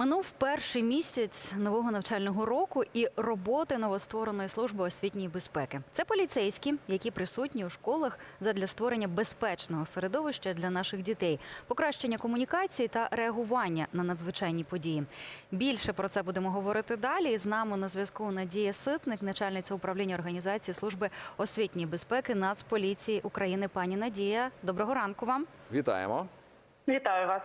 Минув перший місяць нового навчального року і роботи новоствореної служби освітньої безпеки. Це поліцейські, які присутні у школах задля створення безпечного середовища для наших дітей, покращення комунікації та реагування на надзвичайні події. Більше про це будемо говорити далі. З нами на зв'язку Надія Ситник, начальниця управління організації служби освітньої безпеки Нацполіції України. Пані Надія, доброго ранку вам. Вітаємо. Вітаю вас.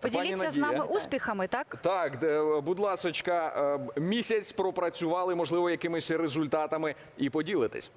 Поділіться з Надія. нами успіхами, так? Так, де, будь ласочка, е, місяць пропрацювали, можливо, якимись результатами і поділитесь.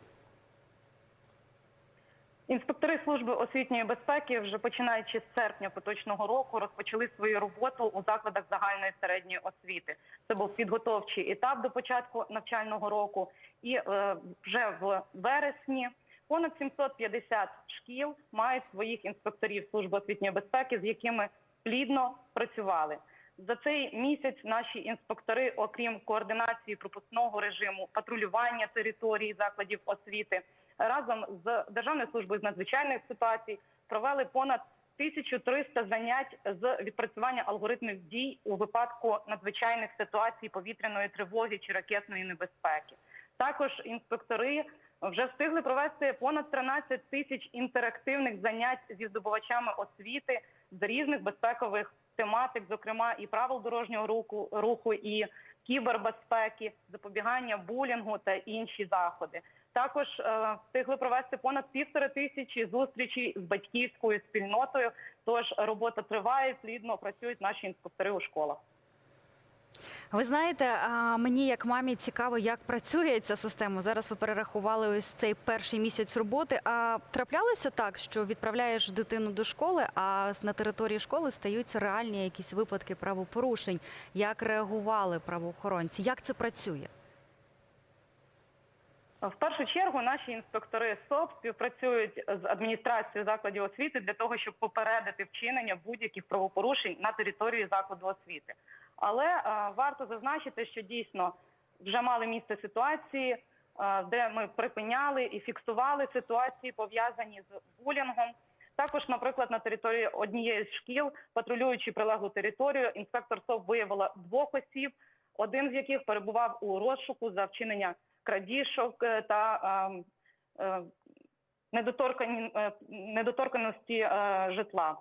Інспектори служби освітньої безпеки вже починаючи з серпня поточного року розпочали свою роботу у закладах загальної середньої освіти. Це був підготовчий етап до початку навчального року, і е, вже в вересні понад 750 шкіл мають своїх інспекторів служби освітньої безпеки, з якими плідно працювали. За цей місяць наші інспектори, окрім координації пропускного режиму, патрулювання території закладів освіти, разом з Державною службою з надзвичайних ситуацій провели понад 1300 занять з відпрацювання алгоритмів дій у випадку надзвичайних ситуацій повітряної тривоги чи ракетної небезпеки. Також інспектори вже встигли провести понад 13 тисяч інтерактивних занять зі здобувачами освіти з різних безпекових тематик, зокрема і правил дорожнього руху, руху і кібербезпеки, запобігання булінгу та інші заходи. Також е, встигли провести понад півтори тисячі зустрічей з батьківською спільнотою. Тож робота триває, плідно працюють наші інспектори у школах. Ви знаєте, мені як мамі цікаво, як працює ця система. Зараз ви перерахували ось цей перший місяць роботи. А траплялося так, що відправляєш дитину до школи, а на території школи стаються реальні якісь випадки правопорушень. Як реагували правоохоронці? Як це працює? В першу чергу наші інспектори СОП співпрацюють з адміністрацією закладів освіти для того, щоб попередити вчинення будь-яких правопорушень на території закладу освіти. Але е, варто зазначити, що дійсно вже мали місце ситуації, е, де ми припиняли і фіксували ситуації, пов'язані з булінгом. Також, наприклад, на території однієї з шкіл, патрулюючи прилеглу територію, інспектор СОП виявила двох осіб, один з яких перебував у розшуку за вчинення крадіжок е, та е, е, недоторкані- е, недоторканості житла.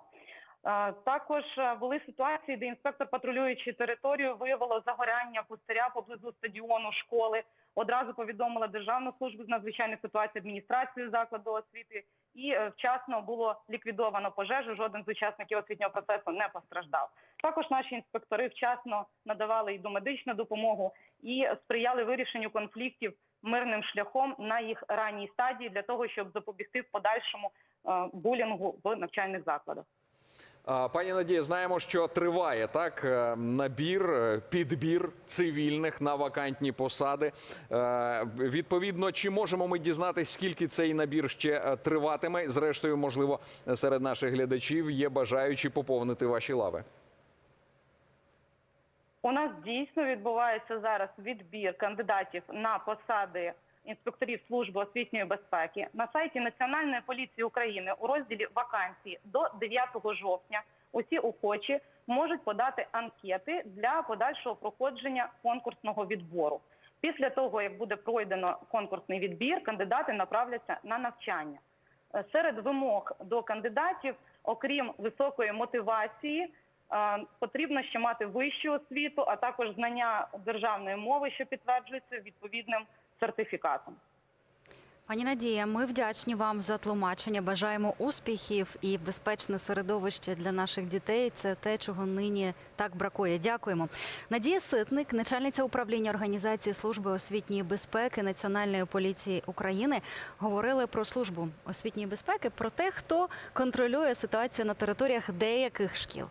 Також е, були ситуації, де інспектор, патрулюючи територію, виявило загоряння пустиря поблизу стадіону школи. Одразу повідомила Державну службу з надзвичайних ситуацій адміністрацію закладу освіти, і е, вчасно було ліквідовано пожежу. Жоден з учасників освітнього процесу не постраждав. Також наші інспектори вчасно надавали і домедичну допомогу і сприяли вирішенню конфліктів мирним шляхом на їх ранній стадії для того, щоб запобігти в подальшому е, булінгу в навчальних закладах. Пані Надія, знаємо, що триває так е, набір, е, підбір цивільних на вакантні посади. Е, Відповідно, чи можемо ми дізнатися, скільки цей набір ще триватиме? Зрештою, можливо, серед наших глядачів є бажаючі поповнити ваші лави. У нас дійсно відбувається зараз відбір кандидатів на посади інспекторів служби освітньої безпеки на сайті Національної поліції України у розділі вакансії до 9 жовтня. Усі охочі можуть подати анкети для подальшого проходження конкурсного відбору. Після того, як буде пройдено конкурсний відбір, кандидати направляться на навчання. Серед вимог до кандидатів, окрім високої мотивації, потрібно ще мати вищу освіту, а також знання державної мови, що підтверджується відповідним сертифікатом. Пані Надія, ми вдячні вам за тлумачення. Бажаємо успіхів і безпечне середовище для наших дітей. Це те, чого нині так бракує. Дякуємо. Надія Ситник, начальниця управління організації служби освітньої безпеки Національної поліції України, говорили про службу освітньої безпеки, про те, хто контролює ситуацію на територіях деяких шкіл.